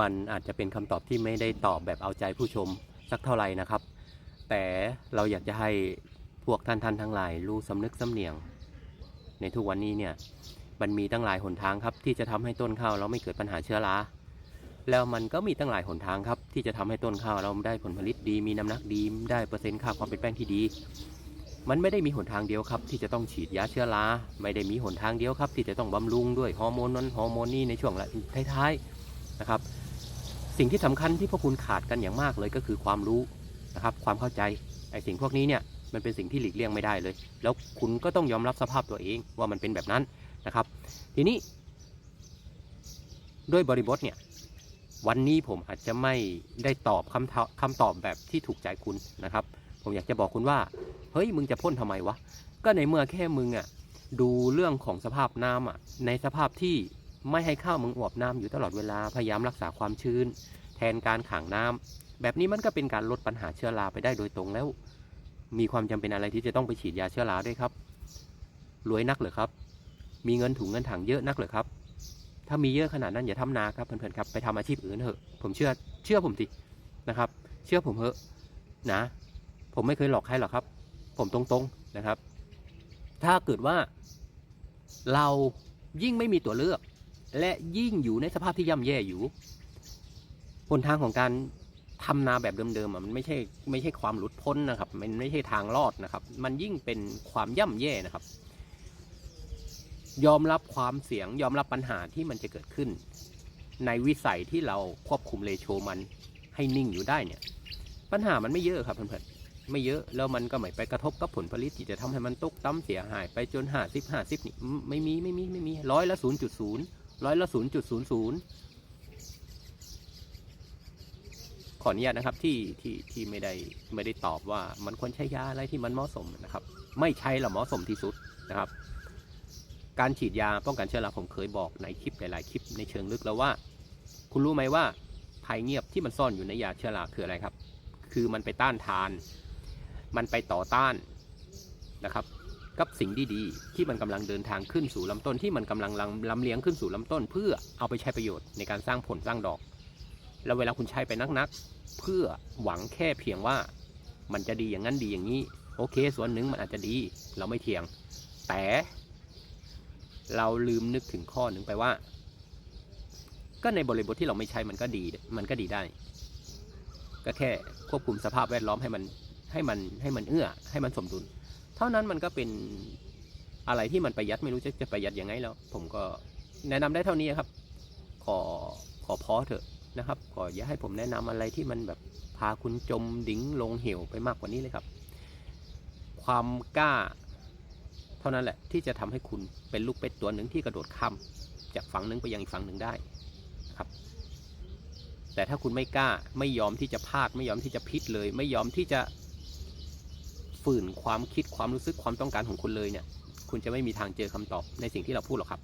มันอาจจะเป็นคำตอบที่ไม่ได้ตอบแบบเอาใจผู้ชมสักเท่าไหร่นะครับ แต่เราอยากจะให้พวกท่านท่านทั้งหลายรู้สำนึกสำเนียง ในทุกวันนี้เนี่ยมันมีตั้งหลายหนทางครับที่จะทำให้ต้นข้าวเราไม่เกิดปัญหาเชื้อราแล้วมันก็มีตั้งหลายหนทางครับ ที่จะทำให้ต้นข้าวเราได้ผลผลิตดี มีน้ำหนักดีได้เปอร์เซ็นต์ข้าความเป็นแป้งที่ดี มันไม่ได้มีหนทางเดียวครับ ที่จะต้องฉีดยาเชื้อราไม่ได้มีหนทางเดียวครับ ที่จะต้องบำรุงด้วยฮอร์โมนนั้นฮอร์โมนนี้ในช่วงท้ายๆ นะครับ สิ่งที่สำคัญที่พวกคุณขาดกันอย่างมากเลยก็คือความรู้นะครับความเข้าใจไอ้สิ่งพวกนี้เนี่ยมันเป็นสิ่งที่หลีกเลี่ยงไม่ได้เลย แล้วคุณก็ต้องยอมรับสภาพตัวเองว่ามันเป็นแบบนั้นนะครับ ทีนี้ ด้วยบริบทเนี่ยวันนี้ผมอาจจะไม่ได้ตอบคำตอบคำตอบแบบที่ถูกใจคุณนะครับ ผมอยากจะบอกคุณว่า เฮ้ยมึงจะพ่นทำไมวะ ก็ในเมื่อแค่มึงอะดูเรื่องของสภาพน้ำอะในสภาพที่ ไม่ให้ข้าวมึงอวบน้ำอยู่ตลอดเวลาพยายามรักษาความชื้น แทนการขังน้ำแบบนี้มันก็เป็นการลดปัญหาเชื้อราไปได้โดยตรงแล้ว มีความจำเป็นอะไรที่จะต้องไปฉีดยาเชื้อราด้วยครับรวยนักเหรอครับ มีเงินถุงเงินถังเยอะนักเหรอครับถ้ามีเยอะขนาดนั้นอย่าทำนาครับเพื่อนๆครับไปทำอาชีพอื่นเถอะ ผมเชื่อเชื่อผมสินะครับ เชื่อผมเถอะนะ ผมไม่เคยหลอกใครหรอกครับ ผมตรงๆนะครับ ถ้าเกิดว่าเรายิ่งไม่มีตัวเลือก และยิ่งอยู่ในสภาพที่ย่ำแย่อยู่หนทางของการทำนาแบบเดิมๆอะมันไม่ใช่ไม่ใช่ความหลุดพ้นนะครับ มันไม่ใช่ทางรอดนะครับ มันยิ่งเป็นความย่ำแย่นะครับ ยอมรับความเสี่ยงยอมรับปัญหาที่มันจะเกิดขึ้น ในวิสัยที่เราควบคุมเลโชมันให้นิ่งอยู่ได้เนี่ย ปัญหามันไม่เยอะครับเพื่อนๆไม่เยอะแล้วมันก็ไม่ไปกระทบกับผลผลิตที่จะทำให้มันตกต่ำเสียหายไปจนห้าสิบห้าสิบนี่ไม่มีไม่มีไม่มีร้อยละศูนย์จุดศูนย์ ร้อยละศูนย์จุดศูนย์ศูนย์ขออนุญาตนะครับที่ที่ที่ไม่ได้ไม่ได้ตอบว่ามันควรใช้ยาอะไรที่มันเหมาะสมนะครับ ไม่ใช่ละเหมาะสมที่สุดนะครับ การฉีดยาป้องกันเชื้อราผมเคยบอกในคลิปหลาย ๆ คลิปในเชิงลึกแล้วว่า คุณรู้ไหมว่าภัยเงียบที่มันซ่อนอยู่ในยาเชื้อราคืออะไรครับ คือมันไปต้านทาน มันไปต่อต้านนะครับ กับสิ่งดีๆ ที่มันกำลังเดินทางขึ้นสู่ลำต้นที่มันกำลังลำลำเลี้ยงขึ้นสู่ลำต้น เพื่อเอาไปใช้ประโยชน์ในการสร้างผลสร้างดอก แล้วเวลาคุณใช้ไปนักๆ เพื่อหวังแค่เพียงว่ามันจะดีอย่างนั้นดีอย่างนี้ โอเค ส่วนหนึ่งมันอาจจะดี เราไม่เถียง แต่ เราลืมนึกถึงข้อหนึ่งไปว่า ก็ในบริบทที่เราไม่ใช้มันก็ดีมันก็ดีได้ ก็แค่ควบคุมสภาพแวดล้อมให้มันให้มันให้มันเอื้อให้มันสมดุล เท่านั้นมันก็เป็นอะไรที่มันประหยัดไม่รู้จะจะประหยัดยังไงแล้ว ผมก็แนะนำได้เท่านี้ครับ ขอขอพอเถอะนะครับขออย่าให้ผมแนะนำอะไรที่มันแบบพาคุณจมดิ่งลงเหวไปมากกว่านี้เลยครับ ความกล้า เท่านั้นแหละที่จะทำให้คุณเป็นลูกเป็ดตัวหนึ่งที่กระโดดข้ามจากฝั่งหนึ่งไปยังอีกฝั่งหนึ่งได้ครับ แต่ถ้าคุณไม่กล้าไม่ยอมที่จะพลาดไม่ยอมที่จะพิษเลย ไม่ยอมที่จะ ฝืนความคิดความรู้สึกความต้องการของคุณเลยเนี่ย คุณจะไม่มีทางเจอคำตอบในสิ่งที่เราพูดหรอกครับ